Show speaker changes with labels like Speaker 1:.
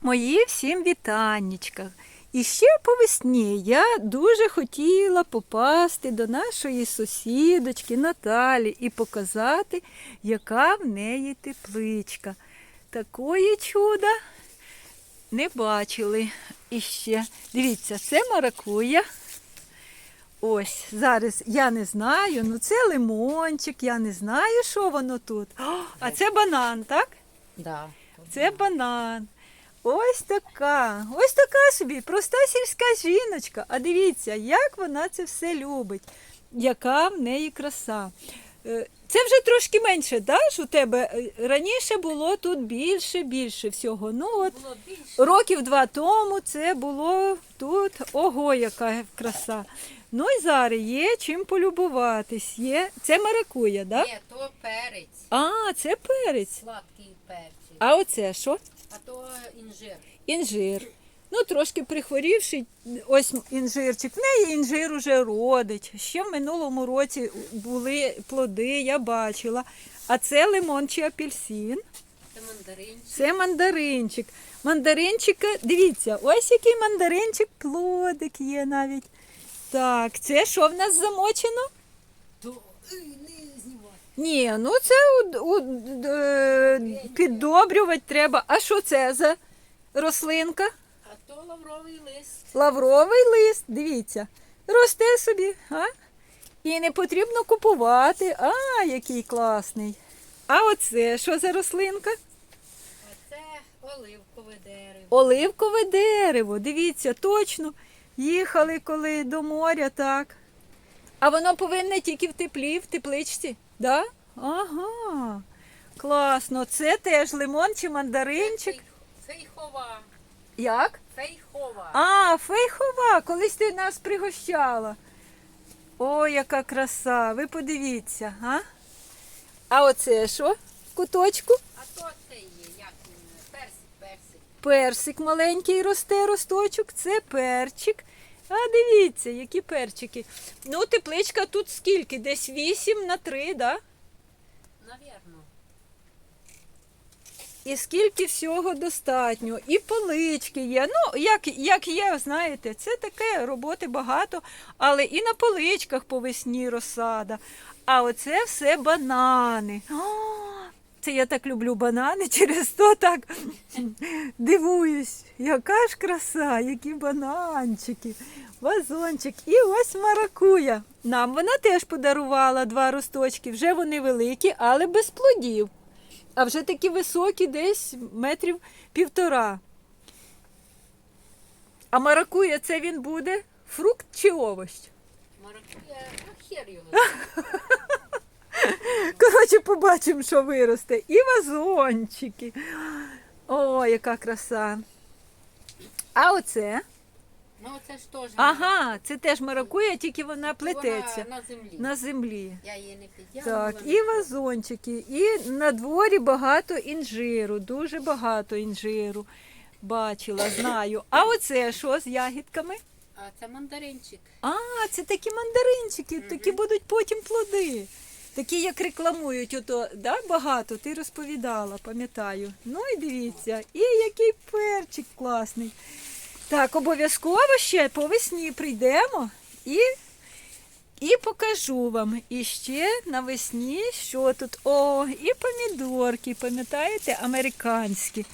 Speaker 1: Мої всім вітаннячка. І ще по весні я дуже хотіла попасти до нашої сусідочки Наталі і показати, яка в неї тепличка. Такої чуда не бачили іще. Дивіться, це маракуя. Ось зараз я не знаю, ну це лимончик, я не знаю, що воно тут. О, а це банан, так?
Speaker 2: Да.
Speaker 1: Це банан. Ось така, ось така собі, проста сільська жіночка. А дивіться, як вона це все любить, яка в неї краса. Е, Це вже трошки менше, да, ж у тебе Е, раніше було тут більше, більше всього. Ну от
Speaker 2: більше.
Speaker 1: років два тому це було тут ого, яка краса. Ну і зараз є чим полюбуватись. Є. Це маракуя, да?
Speaker 2: Ні, то перець,
Speaker 1: А, це перець.
Speaker 2: сладкий перчик,
Speaker 1: А оце що?
Speaker 2: А то інжир.
Speaker 1: Інжир. Ну, трошки прихворівши, ось інжирчик. В неї інжир уже родить. Ще в минулому році були плоди, я бачила. А це лимон чи апельсин.
Speaker 2: Це мандаринчик.
Speaker 1: Це мандаринчик. Мандаринчика, дивіться, ось який мандаринчик, плодик є навіть. Так, це що в нас замочено?
Speaker 2: То Ой, не знімай.
Speaker 1: Ні, ну це у, у, е, піддобрювати треба. А що це за рослинка?
Speaker 2: А то лавровий лист.
Speaker 1: Лавровий лист, дивіться, росте собі, а? І не потрібно купувати. А, який класний. А оце що за рослинка?
Speaker 2: А це оливкове дерево.
Speaker 1: Оливкове дерево. Дивіться, точно. Їхали коли до моря, так. А воно повинне тільки в теплі, в тепличці, да? Ага. Класно. Це теж лимон чи мандаринчик.
Speaker 2: Фейхова.
Speaker 1: Як?
Speaker 2: Фейхова.
Speaker 1: А, фейхова, колись ти нас пригощала. Ой, яка краса, ви подивіться, а? А оце що? В куточку?
Speaker 2: А то це є, як персик, персик.
Speaker 1: Персик маленький росте, росточок, це перчик. А дивіться, які перчики. Ну, тепличка тут скільки? Десь 8 на 3, да?
Speaker 2: Навірно.
Speaker 1: І скільки всього достатньо, і полички є. Ну, як, як є, знаєте, це таке роботи багато, але і на поличках по весні розсада. А оце все банани. А, Це я так люблю банани, через то так дивуюсь, яка ж краса, які бананчики, вазончик. І ось маракуя. Нам вона теж подарувала два росточки. Вже вони великі, але без плодів а вже такі високі, десь метрів півтора. А маракуя це він буде фрукт чи овощ?
Speaker 2: Маракуя, а хер його.
Speaker 1: Побачимо, що виросте. І вазончики. О, яка краса. А оце?
Speaker 2: Ну це ж теж.
Speaker 1: Ага, це теж маракуя, тільки вона плететься
Speaker 2: Вона на землі.
Speaker 1: на землі.
Speaker 2: Я її не підтягнула.
Speaker 1: Так, і вазончики, і на дворі багато інжиру, дуже багато інжиру. Бачила, знаю. А оце що з ягідками?
Speaker 2: А це мандаринчик.
Speaker 1: А, це такі мандаринчики, такі будуть потім плоди. Такі, як рекламують, ото, да, багато, ти розповідала, пам'ятаю. Ну і дивіться, і який перчик класний. Так, обов'язково ще по весні прийдемо і, і покажу вам. І ще навесні, що тут. О, і помідорки, пам'ятаєте, американські.